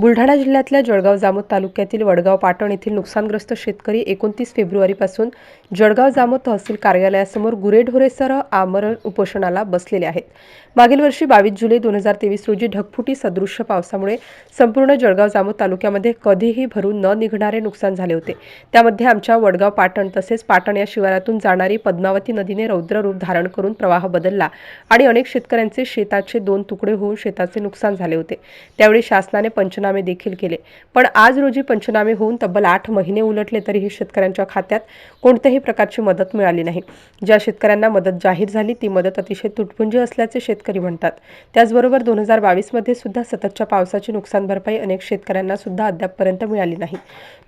बुलढाणा जिल्ह्यातल्या जळगाव जामोद तालुक्यातील वडगाव पाटण येथील नुकसानग्रस्त शेतकरी एकोणतीस फेब्रुवारीपासून जळगाव जामोद तहसील कार्यालयासमोर गुरेढोरेसह आमरण उपोषणाला बसलेले आहेत. मागील वर्षी बावीस जुलै दोन हजार तेवीस रोजी ढगफुटी सदृश्य पावसामुळे संपूर्ण जळगाव जामोद तालुक्यामध्ये कधीही भरून न निघणारे नुकसान झाले होते. त्यामध्ये आमच्या वडगाव पाटण तसेच पाटण या शिवारातून जाणारी पद्मावती नदीने रौद्र रूप धारण करून प्रवाह बदलला आणि अनेक शेतकऱ्यांचे शेताचे दोन तुकडे होऊन शेताचे नुकसान झाले होते. त्यावेळी शासनाने पंचनामे पंचनामे देखील केले. पण आज रोजी पंचनामे होऊन तब्बल आठ महिने उलटले तरीही शेतकऱ्यांच्या खात्यात कोणत्याही प्रकारची मदत मिळाली नाही. ज्या शेतकऱ्यांना मदत जाहीर झाली ती मदत अतिशय तुटपुंजी असल्याचे शेतकरी म्हणतात. त्याचबरोबर दोन हजार बावीसमध्ये सुद्धा सततच्या पावसाची नुकसान भरपाई अनेक शेतकऱ्यांना सुद्धा अद्यापपर्यंत मिळाली नाही.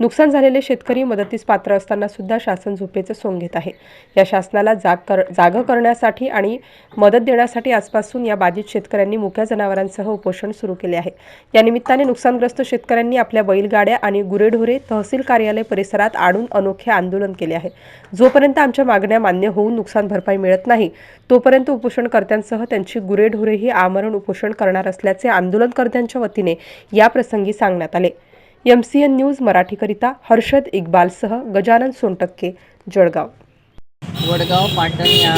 नुकसान झालेले शेतकरी मदतीस पात्र असताना सुद्धा शासन झोपेचं सोंग घेत आहे. या शासनाला जाग कर जाग करण्यासाठी आणि मदत देण्यासाठी आजपासून या बाधित शेतकऱ्यांनी मुक्या जनावरांसह उपोषण सुरू केले आहे. या निमित्ताने नुकसान नुकसानग्रस्त शेतकऱ्यांनी आपल्या बैलगाड्या आणि गुरेढोरे तहसील कार्यालय परिसरात आणून अनोखे आंदोलन केले आहे. जोपर्यंत आमच्या मागण्या मान्य होऊन नुकसान भरपाई मिळत नाही तोपर्यंत उपोषणकर्त्यांसह त्यांची गुरेढोरेही आमरण उपोषण करणार असल्याचे आंदोलनकर्त्यांच्या वतीने या प्रसंगी सांगण्यात आले. एम सी एन न्यूज मराठीकरिता हर्षद इक्बालसह गजानन सोनटक्के जळगाव. वडगाव पाटण या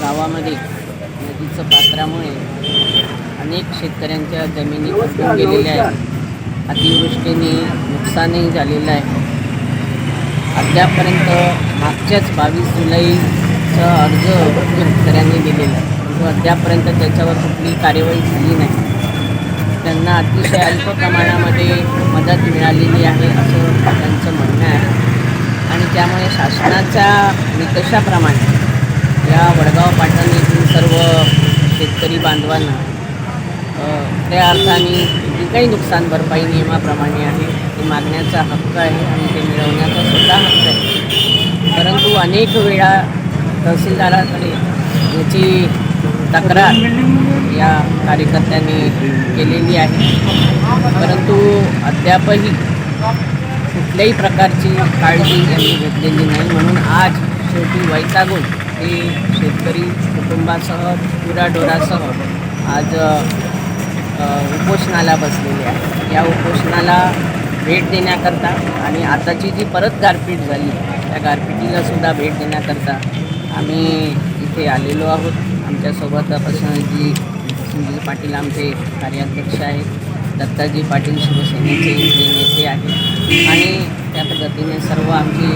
गावामध्ये नदीचं पात्रामुळे अनेक शेतकऱ्यांच्या जमिनी गेलेल्या आहेत. अतिवृष्टीने नुकसानही झालेलं आहे. अद्यापर्यंत मागच्याच बावीस जुलैचा अर्ज शेतकऱ्यांनी दिलेला आहे. परंतु अद्यापर्यंत त्याच्यावर कुठली कार्यवाही झाली नाही. त्यांना अतिशय अल्प प्रमाणामध्ये मदत मिळालेली आहे असं त्यांचं म्हणणं आहे. आणि त्यामुळे शासनाच्या निकषाप्रमाणे या वडगाव पाटण येथील सर्व शेतकरी बांधवांना त्या अर्थाने काही नुकसान भरपाई नियमाप्रमाणे आहे. ती मागण्याचा हक्क आहे आणि ते मिळवण्याचा सुद्धा हक्क आहे. परंतु अनेक वेळा तहसीलदाराकडे याची तक्रार या कार्यकर्त्यांनी केलेली आहे. परंतु अद्यापही कुठल्याही प्रकारची काळजी यांनी घेतलेली नाही. म्हणून आज शेवटी वैतागून हे शेतकरी कुटुंबासह गुराढोरासह आज उपोषणाला बसलेले आहे या उपोषणाला भेट देण्याकरता आणि आताची जी परत गारपीट झाली त्या गारपिटीला सुद्धा भेट देण्याकरता आम्ही इथे आलेलो आहोत. आमच्यासोबत प्रसन्नजी संजय पाटील आमचे कार्याध्यक्ष आहेत. दत्ताजी पाटील शिवसेनेचे जे नेते आहेत. आणि त्या पद्धतीने सर्व आमची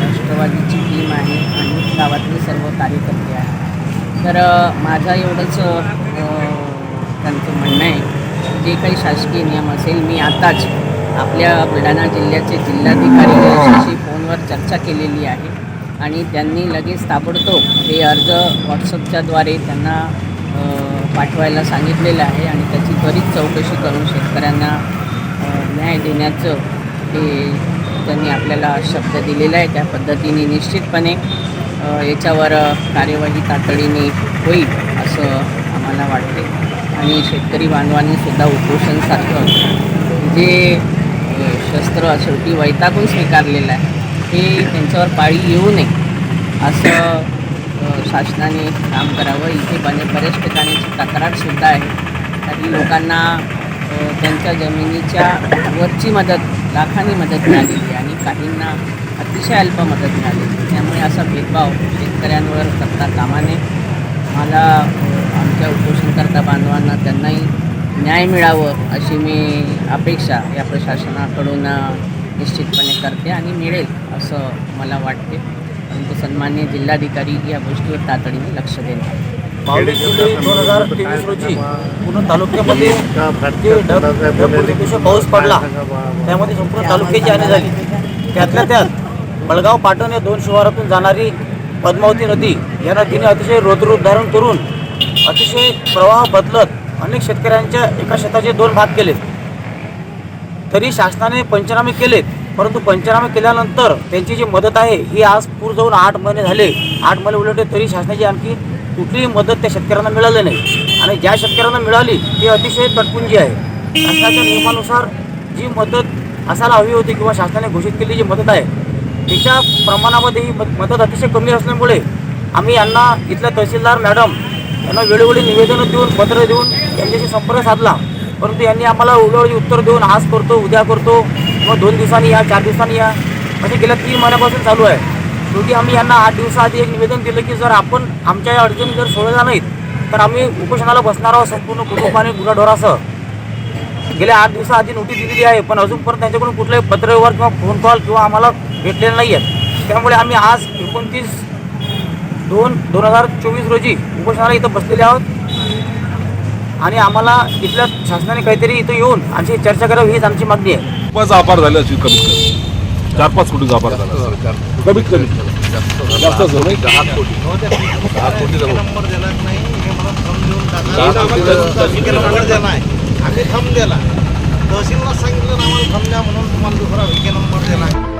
राष्ट्रवादीची टीम आहे आणि गावातले सर्व कार्यकर्ते आहेत. तर माझा माझं एवढंच त्यांचं म्हणणं आहे जे काही शासकीय नियम असेल मी आताच आपल्या बुलढाणा जिल्ह्याचे जिल्हाधिकारी यांच्याशी फोनवर चर्चा केलेली आहे आणि त्यांनी लगेच ताबडतोब हे अर्ज व्हॉट्सअपच्याद्वारे त्यांना पाठवायला सांगितलेलं आहे आणि त्याची त्वरित चौकशी करून शेतकऱ्यांना न्याय देण्याचं ते त्यांनी आपल्याला शब्द दिलेला आहे. त्या पद्धतीने निश्चितपणे याच्यावर कार्यवाही तातडीने होईल असं त्यांना वाटते. आणि शेतकरी बांधवांनीसुद्धा उपोषण उपोषणसारखं जे शस्त्र शेवटी वैतागून स्वीकारलेलं आहे ते त्यांच्यावर पाळी येऊ नये. असं शासनाने काम करावं. इथे बने बऱ्याच ठिकाणीची तक्रारसुद्धा आहे काही लोकांना त्यांच्या जमिनीच्या वरची मदत लाखांनी मदत मिळालेली आणि काहींना अतिशय अल्प मदत मिळालेली त्यामुळे असा भेदभाव शेतकऱ्यांवर करता कामाने मला आमच्या उपोषणकर्ता बांधवांना त्यांनाही न्याय मिळावं अशी मी अपेक्षा या प्रशासनाकडून निश्चितपणे करते आणि मिळेल असं मला वाटते. परंतु सन्मान्य जिल्हाधिकारी या गोष्टीवर तातडीने लक्ष देणार दोन हजार तेवीस रोजी पूर्ण तालुक्यामध्ये पाऊस पडला त्यामध्ये संपूर्ण तालुक्याची हानी झाली. त्यातल्या त्यात बळगाव पाटण या दोन शिवारातून जाणारी पद्मावती नदी या नदीने अतिशय रौद्रूप धारण करून अतिशय प्रवाह बदलत अनेक शेतकऱ्यांच्या एका शेताचे दोन भाग केले तरी शासनाने पंचनामे केलेत परंतु पंचनामे केल्यानंतर त्यांची जी मदत आहे ही आज पूर जाऊन आठ महिने झाले. आठ महिने उलटले तरी शासनाची आणखी कुठलीही मदत त्या शेतकऱ्यांना मिळाली नाही. आणि ज्या शेतकऱ्यांना मिळाली ती अतिशय तटपुंजी आहे. शासनाच्या नियमानुसार जी मदत असायला हवी होती किंवा शासनाने घोषित केलेली जी मदत आहे तिच्या प्रमाणामध्ये ही मदत अतिशय कमी असल्यामुळे आम्ही यांना इथल्या तहसीलदार मॅडम त्यांना वेळोवेळी निवेदनं देऊन पत्र देऊन यांच्याशी संपर्क साधला. परंतु यांनी आम्हाला वेळोवेळी उत्तर देऊन आज करतो उद्या करतो मग दोन दिवसांनी या चार दिवसांनी या म्हणजे गेल्या तीन महिन्यापासून चालू आहे. शेवटी आम्ही यांना आठ दिवसाआधी एक निवेदन दिलं की जर आपण आमच्या या अडचणी जर सोडवल्या नाहीत तर आम्ही उपोषणाला बसणार आहोत संपूर्ण कुटुंब आणि गुराढोरासह गेल्या आठ दिवसाआधी नोटीस दिलेली आहे पण अजूनपर्यंत त्यांच्याकडून कुठलाही पत्रव्यवहार किंवा फोन कॉल किंवा आम्हाला भेटलेले नाही आहेत त्यामुळे आम्ही आज एकोणतीस दोन दोन हजार चोवीस रोजी उपोषणाला इथं बसलेले आहोत. आणि आम्हाला इथल्या शासनाने काहीतरी इथं येऊन आमची चर्चा करावी हीच आमची मागणी आहे. पाच अपार झाले कमीत कमी. चार पाच कोटीचा अपार झाला कमीत कमी. जास्त नाही. दहा कोटी. दहा कोटी नंबर दिला नाही हे मला थंब देऊन टाका विके नंबर दिला आहे आम्ही थंब दिला तहसीलला सांगितलं आम्हाला थंब द्या म्हणून तुम्हाला दुसरा विके नंबर दिला